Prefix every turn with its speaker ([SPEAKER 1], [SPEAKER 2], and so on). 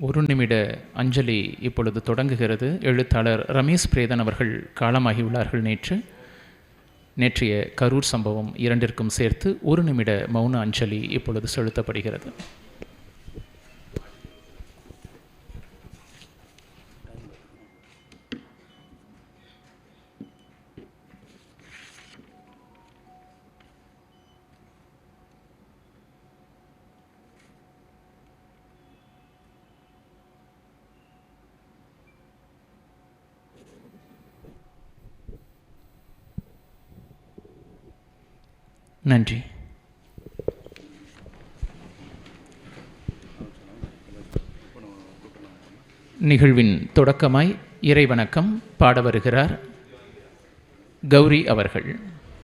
[SPEAKER 1] ஒரு நிமிட அஞ்சலி இப்பொழுது தொடங்குகிறது. எழுத்தாளர் ரமேஷ் பிரேதன் அவர்கள் காலமாகியுள்ளார்கள் நேற்று. நேற்றைய கரூர் சம்பவம் இரண்டிற்கும் சேர்த்து ஒரு நிமிட மௌன அஞ்சலி இப்பொழுது செலுத்தப்படுகிறது. நன்றி. நிகழ்வின் தொடக்கமாய் இறைவணக்கம் பாட வருகிறார் கௌரி அவர்கள்.